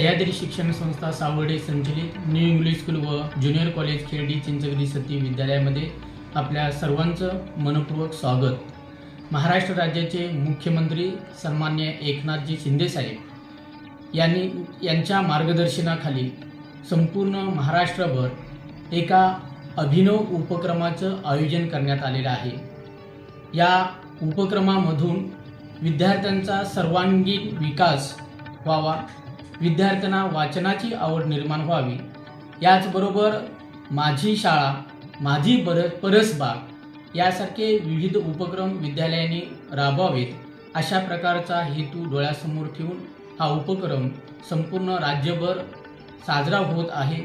सह्याद्री शिक्षण संस्था सावर्डे संचलित न्यू इंग्लिश स्कूल व ज्युनियर कॉलेज खेरडी चिंचगडी सती विद्यालयामध्ये आपल्या सर्वांचं मनपूर्वक स्वागत. महाराष्ट्र राज्याचे मुख्यमंत्री सन्मान्य एकनाथजी शिंदेसाहेब यांनी यांच्या मार्गदर्शनाखाली संपूर्ण महाराष्ट्रभर एका अभिनव उपक्रमाचं आयोजन करण्यात आलेलं आहे. या उपक्रमामधून विद्यार्थ्यांचा सर्वांगीण विकास व्हावा विद्यार्थ्यांना वाचनाची आवड निर्माण व्हावी. याचबरोबर माझी शाळा माझी बर परसबाग यासारखे विविध उपक्रम विद्यालयाने राबवावेत. अशा प्रकारचा हेतू डोळ्यासमोर ठेवून हा उपक्रम संपूर्ण राज्यभर साजरा होत आहे.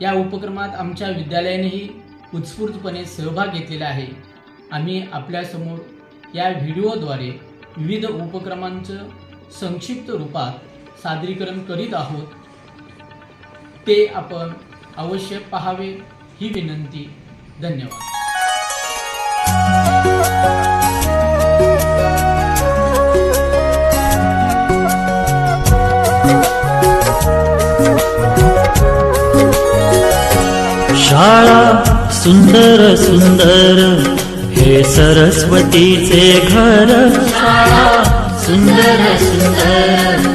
या उपक्रमात आमच्या विद्यालयानेही उत्स्फूर्तपणे सहभाग घेतलेला आहे. आम्ही आपल्यासमोर या व्हिडिओद्वारे विविध उपक्रमांचं संक्षिप्त रूपात सादरीकरण करीत आहोत. ते आपण अवश्य पाहावे ही विनंती. धन्यवाद. शाळा सुंदर सुंदर हे सरस्वतीचे घर. शाळा सुंदर सुंदर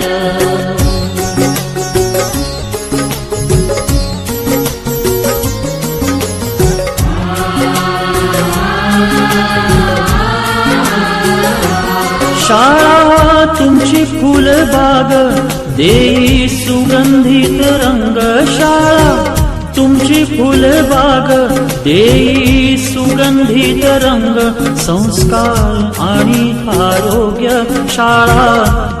शाळा तुमची फुलबाग देई सुगंधित रंग शाळा तुमची फुलबाग देई सुगंधित रंग संस्कार आणि आरोग्य शाळा.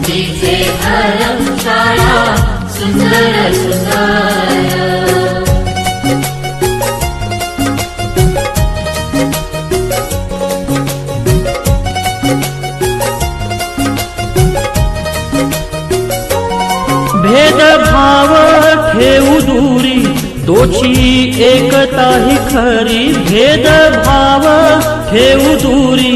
सरस्वतीचे घर शाळा सुंदर सुंदर भेदभाव ठेवू दूरी तोची एकता ही खरी। भेदभाव ठेवू दूरी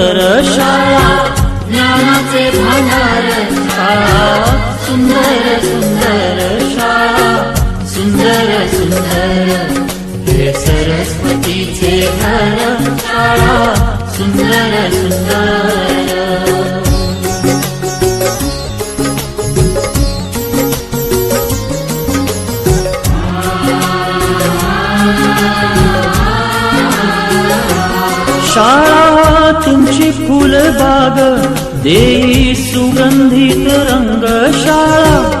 तुझी फुलबाग देई सुगंधित रंगशाळा.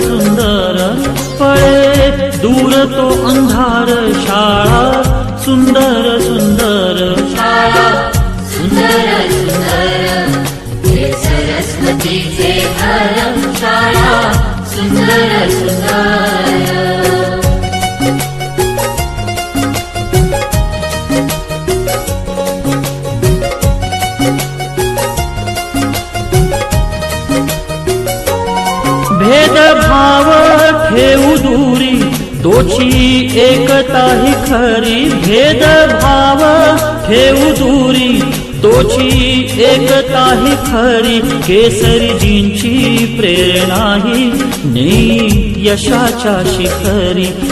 तो अंधार शाळा सुंदर सुंदर शाळा. सुंदर सुंदर सरस्वतीचे शाळा. सुंदर सुंदर. दूरी तोची एकता ही खरी भेदभाव. ठेऊ दूरी. तोची एकता ही खरी केसरीजींची प्रेरणा ही नी यशाच्या शिखरी.